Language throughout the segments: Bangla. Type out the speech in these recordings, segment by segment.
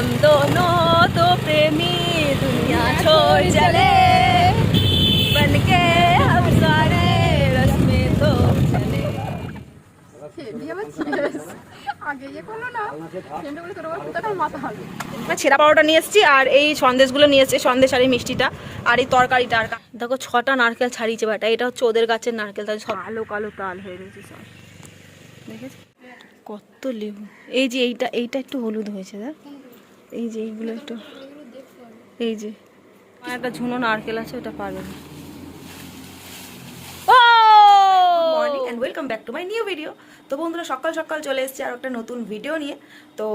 हम दोनों तो प्रेमी दुनिया छोड़ चले बन के हम सारे रस्में तो चले আগে ইয়ে করলো না ফ্রেন্ডে বলে তোর আবার কোথাটা মাথা হবে আমরা ছেঁড়া পাউডার নিয়ে এসেছি আর এই সন্দেশগুলো নিয়ে এসেছি সন্দেশ আর এই মিষ্টিটা আর এই তরকারিটা আর কা- দেখো ছটা নারকেল ছাড়িয়েছে বাটা এটা হচ্ছে ওদের গাছের নারকেল তাই সব কালো কালো তাল হয়ে রয়েছে সব দেখেছি কত লেবু এই যে এইটা এইটা একটু হলুদ হয়েছে দেখ এই যে এইগুলো একটু এই যে একটা ঝুনো নারকেল আছে ওটা পারবে না। Morning and welcome back to my new video তো বন্ধুরা সকাল সকাল চলে এসেছি আর একটা নতুন ভিডিও নিয়ে। তো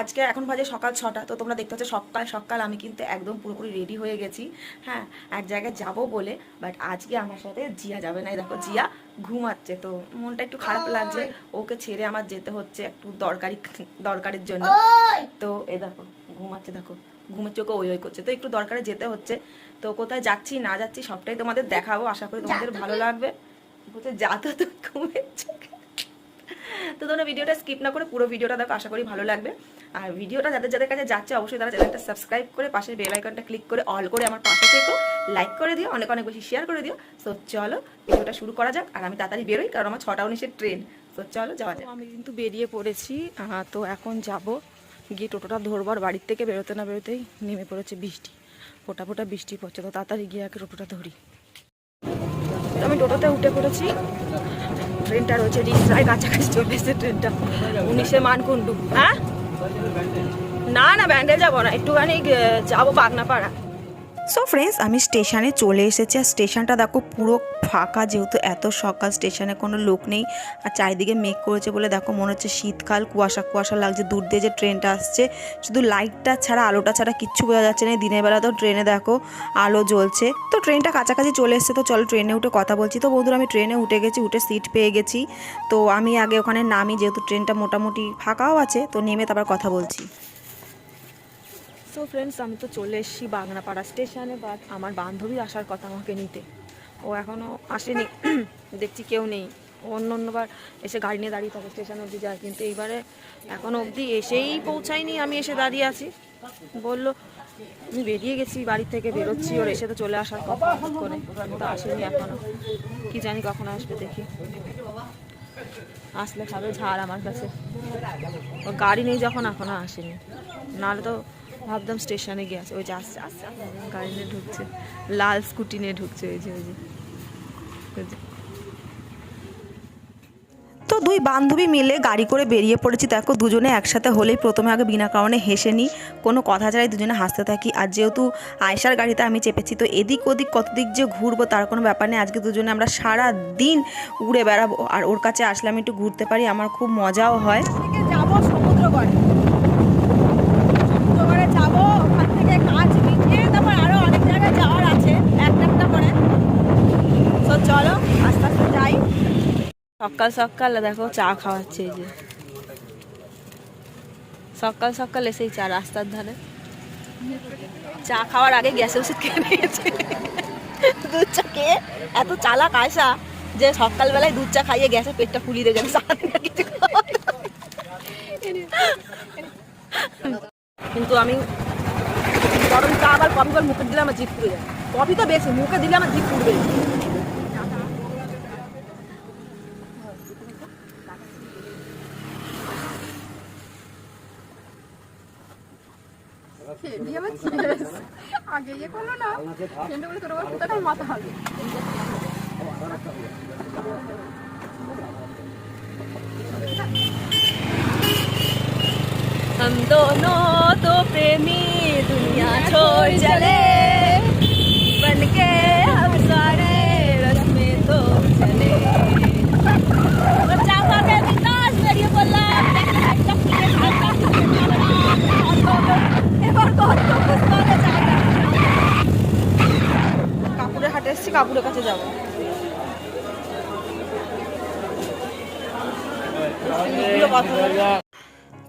আজকে এখন বাজে সকাল ছটা তো তোমরা দেখতে পাচ্ছ সকাল সকাল আমি কিন্তু একদম পুরোপুরি রেডি হয়ে গেছি। হ্যাঁ এক জায়গায় যাব বলে বাট আজকে আমার সাথে জিয়া যাবে না। এই দেখো জিয়া ঘুমাচ্ছে তো মনটা একটু খারাপ লাগছে। ওকে ছেড়ে আমার যেতে হচ্ছে একটু দরকারি দরকারের জন্য। তো এই দেখো ঘুমাচ্ছে দেখো। ঘুমের চোখে ওই ওই করছে। তো একটু দরকারে যেতে হচ্ছে। তো কোথায় যাচ্ছি না যাচ্ছি সবটাই তোমাদের দেখাবো। আশা করি তোমাদের ভালো লাগবে। বলছে যা তো তো ঘুমের চোখে। তো তোমরা ভিডিওটা স্কিপ না করে পুরো ভিডিওটা দেখো আশা করি ভালো লাগবে। আর ভিডিওটা যাদের যাদের কাছে যাচ্ছে অবশ্যই তারা চ্যানেলটা সাবস্ক্রাইব করে পাশের বেল আইকনটা ক্লিক করে অল করে আমার পাশে থেকো। লাইক করে দিও অনেক অনেক বেশি শেয়ার করে দিও। সো চলো ভিডিওটা শুরু করা যাক। আর আমি তাড়াতাড়ি বেরোই কারণ আমার ছটা উনিশের ট্রেন। সো চলো যাওয়া যাক। আমি কিন্তু বেরিয়ে পড়েছি। তো এখন যাব গিয়ে টোটোটা ধরবার বাড়ির থেকে বেরোতে না বেরোতেই নেমে পড়েছে বৃষ্টি। ফোটা ফোটা বৃষ্টি পড়ছে, তো তাড়াতাড়ি গিয়ে আগে টোটোটা ধরি। আমি টোটোতে উঠে পড়েছি। ট্রেনটা রয়েছে রিক্সায় কাছাকাছি চলে এসেছে ট্রেনটা। উনিশে মানকুণ্ডু। হ্যাঁ? না না ব্যান্ডেল যাব না, একটুখানি যাব বাগনাপাড়া সো ফ্রেন্ডস আমি স্টেশনে চলে এসেছি আর স্টেশনটা দেখো পুরো ফাঁকা, যেহেতু এত সকাল, স্টেশনে কোনো লোক নেই। আর চারিদিকে মেঘ করেছে বলে দেখো মনে হচ্ছে শীতকাল, কুয়াশা কুয়াশা লাগছে। দূর দিয়ে যে ট্রেনটা আসছে, শুধু লাইটটা ছাড়া, আলোটা ছাড়া কিচ্ছু বোঝা যাচ্ছে না। দিনের বেলা তো ট্রেনে দেখো আলো জ্বলছে। তো ট্রেনটা কাছাকাছি চলে এসছে, তো চলো ট্রেনে উঠে কথা বলছি। তো বন্ধুরা, আমি ট্রেনে উঠে গেছি, উঠে সিট পেয়ে গেছি। তো আমি আগে ওখানে নামি, যেহেতু ট্রেনটা মোটামুটি ফাঁকাও আছে, তো নেমে তারপর কথা বলছি। সো ফ্রেন্ডস আমি তো চলে এসেছি বাগনাপাড়া স্টেশনে বাট আমার বান্ধবী আসার কথা আমাকে নিতে। ও এখনও আসেনি। দেখছি কেউ নেই। ও অন্য অন্যবার এসে গাড়ি নিয়ে দাঁড়িয়ে থাকে স্টেশন অবধি যায়, কিন্তু এইবারে এখনও অবধি এসেই পৌঁছায়নি, আমি এসে দাঁড়িয়ে আছি। বলল, আমি বেরিয়ে গেছি, বাড়ি থেকে বেরোচ্ছি। ওর এসে তো চলে আসার কথা করে। কিন্তু আসেনি এখনও কি জানি কখন আসবে, দেখি। আসলে খাবে ঝাড় আমার কাছে। ওর গাড়ি নেই যখন এখনও আসেনি। নাহলে তো ভাবতাম স্টেশনে গিয়ে আছে ওই যে আসছে আসছে গাড়ি নিয়ে ঢুকছে। লাল স্কুটি নিয়ে ঢুকছে ওই যে ওই যে। তো দুই বান্ধবী মিলে গাড়ি করে বেরিয়ে পড়েছি। দেখো দুজনে একসাথে হলেই প্রথমে আগে বিনা কারণে হেসে নিই। কোনো কথা ছাড়াই দুজনে হাসতে থাকি। আর যেহেতু আয়সার গাড়িতে আমি চেপেছি তো এদিক ওদিক কত দিক যে ঘুরবো তার কোনো ব্যাপার নেই। আজকে দুজনে আমরা সারা দিন উড়ে বেড়াবো। আর ওর কাছে আসলে আমি একটু ঘুরতে পারি। আমার খুব মজাও হয়। যাব সমুদ্রগড়ে যাব ওখান থেকে কাজ মিটিয়ে তারপর আরও অনেক জায়গায় যাওয়ার আছে একটা একটা করে তো চলো আস্তে আস্তে যাই সকাল সকাল দেখো চা খাওয়াচ্ছে এই যে। সকাল সকাল এসেই চা রাস্তার ধারে। চা খাওয়ার আগে গ্যাসে ওষুধ খেয়ে নিয়েছে। দুধ চা খেয়ে এত চালাক আয়সা যে সকালবেলায় দুধ চা খাইয়ে গ্যাসে পেটটা ফুলিয়ে দিয়ে কিছু কিন্তু আমি গরম চা আবার কফি করে মুখে দিলে আমার জিভ পুড়ে যায়। কফি তো বেশি, মুখে দিলে আমার জিভ পুড়বে। বিয়ে আবার serious। আগে ইয়ে করলো না ফ্রেন্ডে বলে তোর আবার কোথাটা মাথা হবে हम दोनों तो प्रेमी दुनिया छोड़ चले কাপুরের যাব কথা।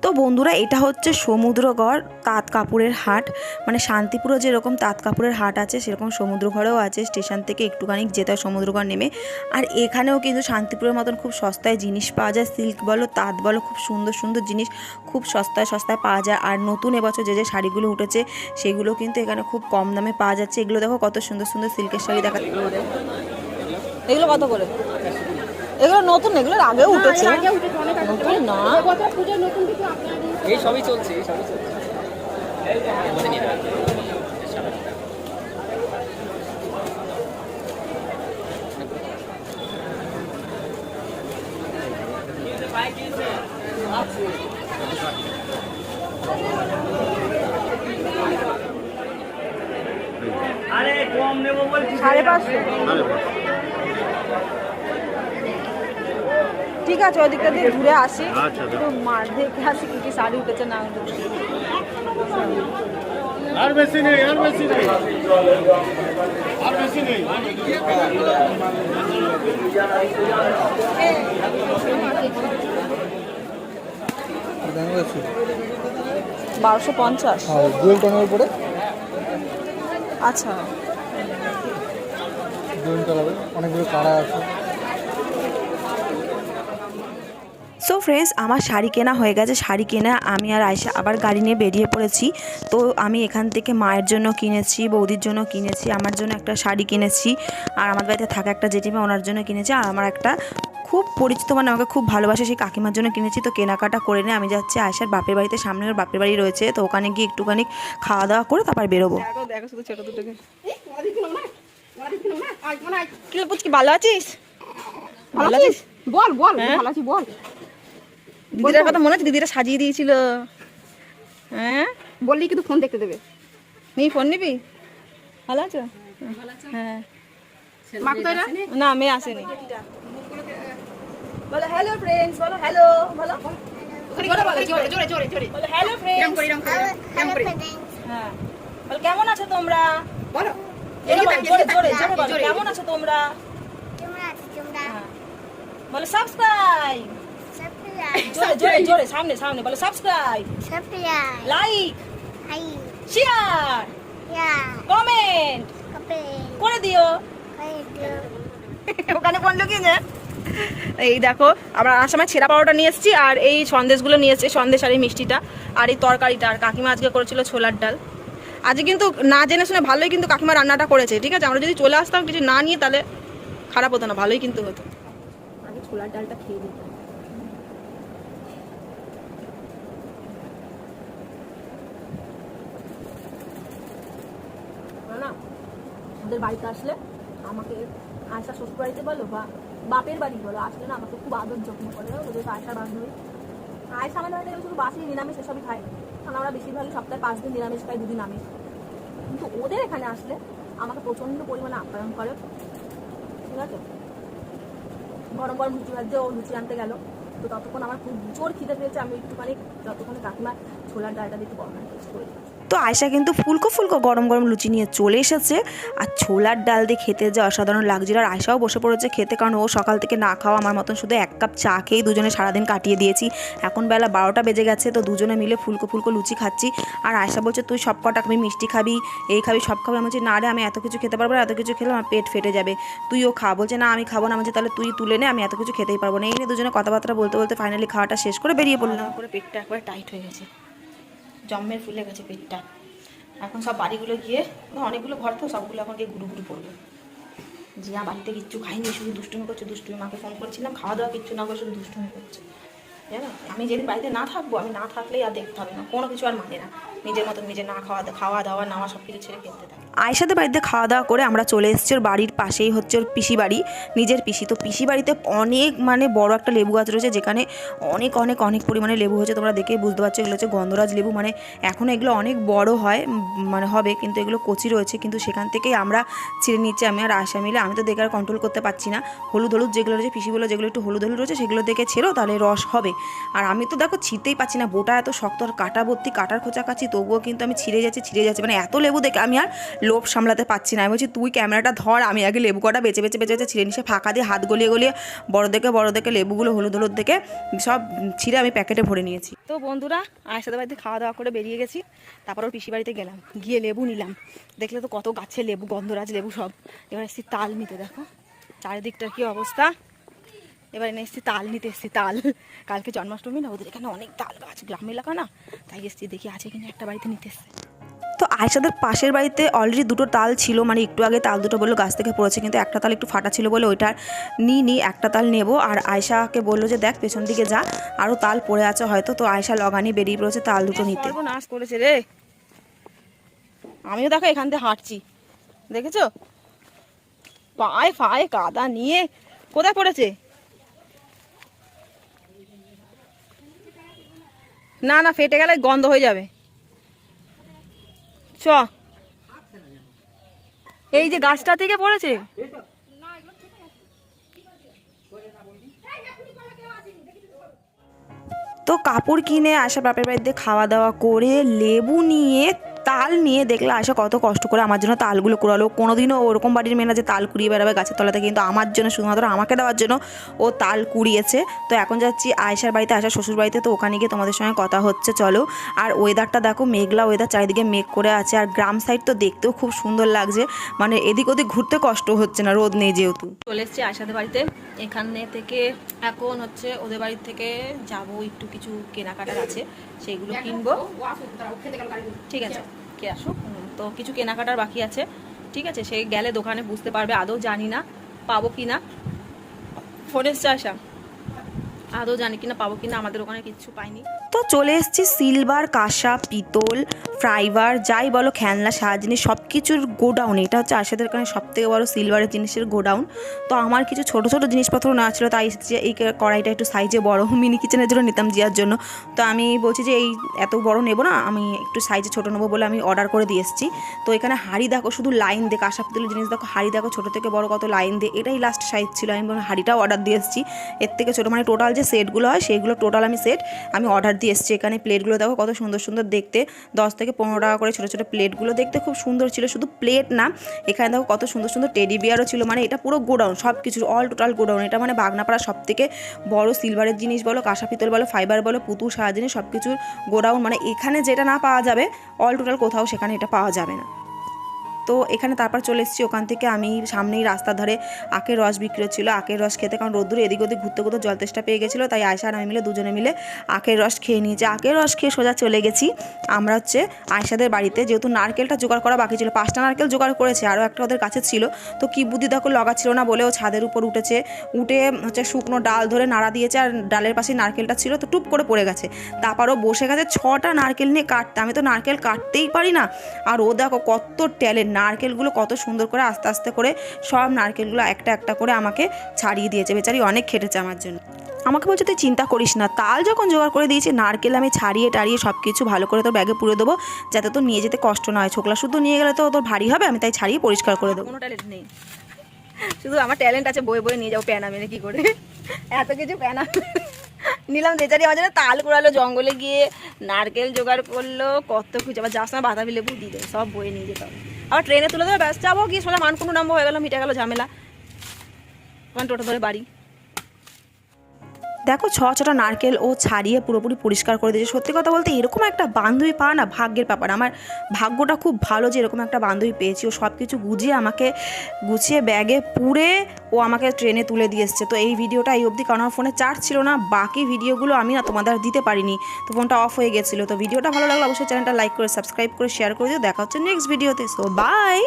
তো বন্ধুরা, এটা হচ্ছে সমুদ্রগড়, তাঁত কাপড়ের হাট। মানে শান্তিপুরে যেরকম তাঁত কাপড়ের হাট আছে, সেরকম সমুদ্রগড়েও আছে। স্টেশন থেকে একটুখানি যেতে হয় সমুদ্রগড় নেমে। আর এখানেও কিন্তু শান্তিপুরের মতন খুব সস্তায় জিনিস পাওয়া যায়। সিল্ক বলো, তাঁত বলো, খুব সুন্দর সুন্দর জিনিস খুব সস্তায় সস্তায় পাওয়া যায়। আর নতুন এবছর যে যে শাড়িগুলো উঠেছে, সেগুলো কিন্তু এখানে খুব কম দামে পাওয়া যাচ্ছে। এগুলো দেখো কত সুন্দর সুন্দর সিল্কের শাড়ি দেখা এগুলো কত করে? এগুলো নতুন এগুলোর আগেও উঠেছে। নতুন না। এই সবই চলছে এই সবই চলছে। সাড়ে পাঁচশো। ঠিক আছে ওদিকটা দিয়ে ঘুরে আসি। একটু মার দেখে আসি কি কি শাড়ি উঠেছে না উঠেছে। আর বেশি নেই আর বেশি নেই। আর বেশি নেই বারোশো পঞ্চাশ। ডুয়েল টোনের উপরে আচ্ছা। ডুয়েল অনেকগুলো কালার আছে। সো ফ্রেন্ডস আমার শাড়ি কেনা হয়ে গেছে। শাড়ি কেনা আমি আর আয়সা আবার গাড়ি নিয়ে বেরিয়ে পড়েছি। তো আমি এখান থেকে মায়ের জন্য কিনেছি বৌদির জন্য কিনেছি আমার জন্য একটা শাড়ি কিনেছি। আর আমার বাড়িতে থাকা একটা জেঠিমা ওনার জন্য কিনেছি। আর আমার একটা খুব পরিচিত মানে আমাকে খুব ভালোবাসে সেই কাকিমার জন্য কিনেছি। তো কেনাকাটা করে নিয়ে আমি যাচ্ছি আয়সার বাপের বাড়িতে। সামনে ওর বাপের বাড়ি রয়েছে। তো ওখানে গিয়ে একটুখানি খাওয়া দাওয়া করে তারপর বেরোবো। দেখো দেখো শুধু ছোট দুটোকে। কি রে পুচকি ভালো আছিস? ভালো আছিস? বল বল হ্যাঁ? ভালো আছি বল। দিদিটার কথা মনে আছে? দিদিটা সাজিয়ে দিয়েছিল। হ্যাঁ? বললি কিন্তু ফোন দেখতে দেবে। নি ফোন নিবি? ভালো আছো? হ্যাঁ। না মেয়ে আসেনি। বলো হ্যালো ফ্রেন্ডস বলো হ্যালো বলো। জোরে বলো? জোরে জোরে জোরে জোরে। বলো হ্যালো এরম ফ্রেন্ডস করে এরম করে এরম করে হ্যাঁ। বলো কেমন আছো তোমরা? বলো। জোরে কেমন আছো তোমরা? তোমরা আছো তোমরা? হ্যাঁ। বলো সাবস্ক্রাইব জোরে জোরে জোরে সামনে সামনে বলো subscribe subscribe like hi share comment করে দিও ওখানে লুকিয়ে এই দেখো আমরা আসার সময় ছেঁড়া পাউডার নিয়ে এসেছি আর এই সন্দেশগুলো নিয়ে এসেছি সন্দেশ আর এই মিষ্টিটা আর এই তরকারিটা। আর কাকিমা আজকে করেছিল ছোলার ডাল। আজকে কিন্তু না জেনে শুনে ভালোই কিন্তু কাকিমা রান্নাটা করেছে ঠিক আছে? আমরা যদি চলে আসতাম কিছু না নিয়ে তাহলে খারাপ হতো না ভালোই কিন্তু হতো। আগে ছোলার ডালটা খেয়ে দিতাম না ওদের বাড়িতে আসলে আমাকে আয়সা শ্বশুর বাড়িতে বলো বা বাপের বাড়ি বলো, আসলে না আমাকে খুব আদর যত্ন করে ওদের আয়সা বান্ধবী। আয়সা আমাদের বাড়িতে শুধু বাসি নিরামিষ এসবই খাই কারণ আমরা বেশিরভাগই সপ্তাহে পাঁচ দিন নিরামিষ খাই, দুদিন আমিষ। কিন্তু ওদের এখানে আসলে আমাকে প্রচণ্ড পরিমাণে আপ্যায়ন করে। ঠিক আছে? গরম গরম লুচি ভাজছে ও লুচি আনতে গেল। তো ততক্ষণ আমার খুব জোর খিদে পেয়েছে, আমি একটুখানি, যতক্ষণে কাকিমা ছোলার ডালটা একটু গরম করে তো আয়সা কিন্তু ফুলকো ফুলকো গরম গরম লুচি নিয়ে চলে এসেছে। আর ছোলার ডাল দিয়ে খেতে যে অসাধারণ লাগছিল। আর আয়সাও বসে পড়েছে খেতে কারণ ও সকাল থেকে না খাওয়া আমার মতন শুধু এক কাপ চা খেয়েই দুজনে সারাদিন কাটিয়ে দিয়েছি। এখন বেলা বারোটা বেজে গেছে তো দুজনে মিলে ফুলকো ফুলকো লুচি খাচ্ছি। আর আয়সা বলছে, তুই সব কটা খাবি মিষ্টি খাবি, এই খাবি, সব খাবি? আমি বলছি, না রে, আমি এত কিছু খেতে পারব না, এত কিছু খেলে আমার পেট ফেটে যাবে। তুইও খা। বলছে, না, আমি খাব না। আমি তাহলে তুই তুলে নে, আমি এত কিছু খেতেই পারব না। এই নিয়ে দুজনে কথাবার্তা বলতে বলতে ফাইনালি খাওয়াটা শেষ করে বেরিয়ে পড়লাম। করে পেটটা একবার টাইট হয়ে গেছে। জম্মের ফুলে গেছে পেটটা। এখন সব বাড়িগুলো গিয়ে অনেকগুলো ঘর তো, সবগুলো এখন গিয়ে গুরু গুরু পড়বে জিয়া বাড়িতে কিচ্ছু খাইনি শুধু দুষ্টুমি করছে, দুষ্টুমি। মাকে ফোন করছিলাম, খাওয়া দাওয়া কিচ্ছু না করে শুধু দুষ্টুমি করছে। জানো? আমি যেদিন বাড়িতে না থাকব, আমি না থাকলেই আর দেখতে হবে না। কোনো কিছু আর মানে না। নিজের মতো নিজে না খাওয়া খাওয়া দাওয়া, নেওয়া সব কিছু ছেড়ে খেলতে থাকে আয়সাদের বাড়িতে খাওয়া দাওয়া করে আমরা চলে এসেছি। ওর বাড়ির পাশেই হচ্ছে ওর পিসি বাড়ি, নিজের পিসি। তো পিসি বাড়িতে অনেক মানে বড় একটা লেবু গাছ রয়েছে, যেখানে অনেক অনেক অনেক পরিমাণে লেবু হয়েছে। তোমরা দেখেই বুঝতে পারছ, এগুলো হচ্ছে গন্ধরাজ লেবু। মানে এখন এগুলো অনেক বড় হয় মানে হবে, কিন্তু এগুলো কচি রয়েছে। কিন্তু সেখান থেকেই আমরা ছিঁড়ে নিচ্ছি, আমি আর আশা মিলে। আমি তো দেখে আর কন্ট্রোল করতে পারছি না। হলুদ হলুদ যেগুলো রয়েছে পিসিগুলো যেগুলো একটু হলুদ হলুদ রয়েছে, সেগুলো দেখে ছেড়ো, তাহলে রস হবে। আর আমি তো দেখো ছিঁড়তেই পাচ্ছি না, বোটা এত শক্ত, আর কাটা ভর্তি, কাটার খোঁচা কাছি তবুও কিন্তু আমি ছিঁড়ে যাচ্ছি ছিঁড়ে যাচ্ছি। মানে এত লেবু দেখে আমি আর লোভ সামলাতে পারছি না। আমি বলছি, তুই ক্যামেরাটা ধর, আমি আগে লেবু কটা বেঁচে বেঁচে বেঁচে বেঁচে ছিঁড়ে নিয়ে ফাঁকা দিয়ে হাত গলিয়ে গলিয়ে বড় দেখে বড় দেখে লেবুগুলো, হলুদ হলুদ দেখে সব ছিঁড়ে আমি প্যাকেটে ভরে নিয়েছি। তো বন্ধুরা আয়সাদের বাড়িতে খাওয়া দাওয়া করে বেরিয়ে গেছি। তারপর ওর পিসি বাড়িতে গেলাম, গিয়ে লেবু নিলাম। দেখলে তো কত গাছে লেবু, গন্ধরাজ লেবু সব। এবার এসছি তাল নিতে, দেখো। চারিদিকটার কি অবস্থা? এবার এনে এসছি তাল নিতে, এসছি তাল। কালকে জন্মাষ্টমী না, ওদের এখানে অনেক তাল গাছ গ্রাম এলাকা না? তাই এসছি, দেখি আছে কিনা একটা বাড়িতে নিতে এসছে। আয়সাদের পাশের বাড়িতে অলরেডি দুটো তাল ছিল মানে একটু আগে তাল দুটো বলল গাছ থেকে পড়েছে, কিন্তু একটা তাল একটু ফাটা ছিল বলে ওইটার নিই নি একটা তাল নেব। আর আয়সাকে বলল যে দেখ পেছন দিকে যা আরও তাল পড়ে আছে হয়তো, তো আয়সা লগানি বেরিয়ে পড়েছে তাল দুটো নিতে। নাশ করেছে রে। আমিও দেখো এখান থেকে হাঁটছি। দেখেছ? পায়ে ফায়ে কাদা নিয়ে, কোথায় পড়েছে? না না, ফেটে গেলে গন্ধ হয়ে যাবে। এই যে গাছটা থেকে পড়েছে? তো কাপড় কিনে আসা বাপের বাড়িতে খাওয়া দাওয়া করে লেবু নিয়ে, তাল নিয়ে দেখলে আশা কত কষ্ট করে আমার জন্য তালগুলো কুড়ালো। কোনোদিনও ওরকম বাড়ির মেয়ে না যে তাল কুড়িয়ে বেড়াবে গাছের তলাতে, কিন্তু আমার জন্য শুধুমাত্র আমাকে দেওয়ার জন্য ও তাল কুড়িয়েছে। তো এখন যাচ্ছি আয়সার বাড়িতে আশা শ্বশুর বাড়িতে তো ওখানে গিয়ে তোমাদের সঙ্গে কথা হচ্ছে, চলো। আর ওয়েদারটা দেখো, মেঘলা ওয়েদার চারিদিকে মেঘ করে আছে। আর গ্রাম সাইড তো দেখতেও খুব সুন্দর লাগছে। মানে এদিক ওদিক ঘুরতে কষ্ট হচ্ছে না, রোদ নেই যেহেতু। চলে এসেছি আশাদের বাড়িতে। এখানে থেকে এখন হচ্ছে ওদের বাড়ি থেকে যাব, একটু কিছু কেনাকাটার আছে, সেইগুলো কিনবো। ঠিক আছে। কে আসুক তো কিছু কেনাকাটার বাকি আছে, ঠিক আছে? সে গেলে দোকানে বুঝতে পারবে, আদৌ জানি না, পাবো কি না ফোন চাষা আদৌ জানি কিনা, পাবো কিনা, আমাদের ওখানে কিছু পাইনি। চলে এসেছি সিলভার, কাঁসা, পিতল, ফ্রাইবার, যাই বলো খেলনা সাহা জিনিস সব কিছুর গোডাউন। এটা হচ্ছে আশাদের কারণে সব থেকে বড় সিলভারের জিনিসের গোডাউন। তো আমার কিছু ছোট ছোট জিনিসপত্র না ছিল, তাই এই কড়াইটা একটু সাইজে বড় মিনি কিচেনের জন্য নিতাম জিয়ার জন্য। তো আমি বলছি যে এই এত বড় নেব না, আমি একটু সাইজে ছোট নেব বলে আমি অর্ডার করে দিয়ে এসেছি। তো এখানে হাড়ি দেখো, শুধু লাইন দে কাঁসা পিতলের জিনিস দেখো, হাড়ি দেখো, ছোটো থেকে বড় কত লাইন দে এটাই লাস্ট সাইজ ছিল। আমি হাড়িটাও অর্ডার দিয়ে এসেছি। এর থেকে ছোটো মানে টোটাল যে সেটগুলো হয় সেইগুলো টোটাল আমি সেট আমি অর্ডার দিয়ে এসেছি এখানে প্লেটগুলো দেখো কত সুন্দর সুন্দর দেখতে। দশ থেকে পনেরো টাকা করে ছোটো ছোটো প্লেটগুলো দেখতে খুব সুন্দর ছিল, শুধু প্লেট না। এখানে দেখো কত সুন্দর সুন্দর টেডি বিয়ারও ছিল মানে এটা পুরো গোডাউন সব কিছু অল টোটাল গোডাউন। এটা মানে বাগনাপাড়া সব থেকে বড় সিলভারের জিনিস বলো, কাঁসা পিতল বলো ফাইবার বলো পুতুল সারা জিনিস সব কিছুর গোডাউন। মানে এখানে যেটা না পাওয়া যাবে অল টোটাল কোথাও সেখানে এটা পাওয়া যাবে না। তো এখানে তারপর চলে এসেছি। ওখান থেকে আমি সামনেই রাস্তার ধারে আখের রস বিক্রি হচ্ছিল। আখের রস খেতে কারণ রোদ্দুরে এদিক ওদিক ঘুরতে ঘুরতে জল তেষ্টা পেয়ে গেছিল, তাই আয়সা আর আমি মিলে দুজনে মিলে আখের রস খেয়ে নিয়েছি। আখের রস খেয়ে সোজা চলে গেছি। আমরা হচ্ছে আয়সাদের বাড়িতে, যেহেতু নারকেলটা জোগাড় করা বাকি ছিল, পাঁচটা নারকেল জোগাড় করেছে, আরও একটা ওদের কাছে ছিল। তো কি বুদ্ধি দেখো ছিল না বলেও ছাদের উপর উঠেছে। উঠে হচ্ছে শুকনো ডাল ধরে নাড়া দিয়েছে আর ডালের পাশে নারকেলটা ছিল, তো টুপ করে পড়ে গেছে। তারপরও বসে গেছে, ছটা নারকেল নিয়ে কাটতে। আমি তো নারকেল কাটতেই পারি না। আর ও দেখো কত ট্যালেন্ট নারকেলগুলো কত সুন্দর করে আস্তে আস্তে করে সব নারকেলগুলো একটা একটা করে আমাকে ছাড়িয়ে দিয়েছে। বেচারি অনেক খেটেছে আমার জন্য। আমাকে বলছে, তুই চিন্তা করিস না। তাল যখন জোগাড় করে দিয়েছি, নারকেল আমি ছাড়িয়ে টাড়িয়ে সব কিছু ভালো করে তোর ব্যাগে পুরে দেবো, যাতে তোর নিয়ে যেতে কষ্ট না হয়। ছোকলা শুধু নিয়ে গেলে তো তোর ভারী হবে, আমি তাই ছাড়িয়ে পরিষ্কার করে দেবো। কোনো ট্যালেন্ট নেই। শুধু আমার ট্যালেন্ট আছে, বয়ে বয়ে নিয়ে যাও প্যানা মেরে কি করে? এত কিছু প্যানা নিলাম বেচারি আমার জন্য তাল কুড়ালো, জঙ্গলে গিয়ে নারকেল জোগাড় করল, কত খুঁজে আবার যাস না বাতাবি লেবু দিয়ে দেয় সব বয়ে নিয়ে যেতে হবে। আবার ট্রেনে তুলে দেবে ব্যস্ত যাব, গিয়ে সোজা মানকুণ্ডু নামবো, হয়ে গেলো, মিটে গেলো ঝামেলা। ওখানে টোটো ধরে বাড়ি। দেখো ছ ছটা নারকেল ও ছাড়িয়ে পুরোপুরি পরিষ্কার করে দিয়েছে। সত্যি কথা বলতে এরকম একটা বান্ধবী পাওয়া না ভাগ্যের ব্যাপার। আমার ভাগ্যটা খুব ভালো যে এরকম একটা বান্ধবী পেয়েছি। ও সব কিছু গুছিয়ে আমাকে গুছিয়ে ব্যাগে পুরে ও আমাকে ট্রেনে তুলে দিয়ে এসছে। তো এই ভিডিওটা এই অবধি কারণ আমার ফোনে চার্জ ছিল না, বাকি ভিডিওগুলো আমি না তোমাদের দিতে পারিনি। তো ফোনটা অফ হয়ে গেছিল। তো ভিডিওটা ভালো লাগলে অবশ্যই চ্যানেলটা লাইক করে, সাবস্ক্রাইব করে শেয়ার করে দিও। দেখা হচ্ছে নেক্সট ভিডিওতে সো বাই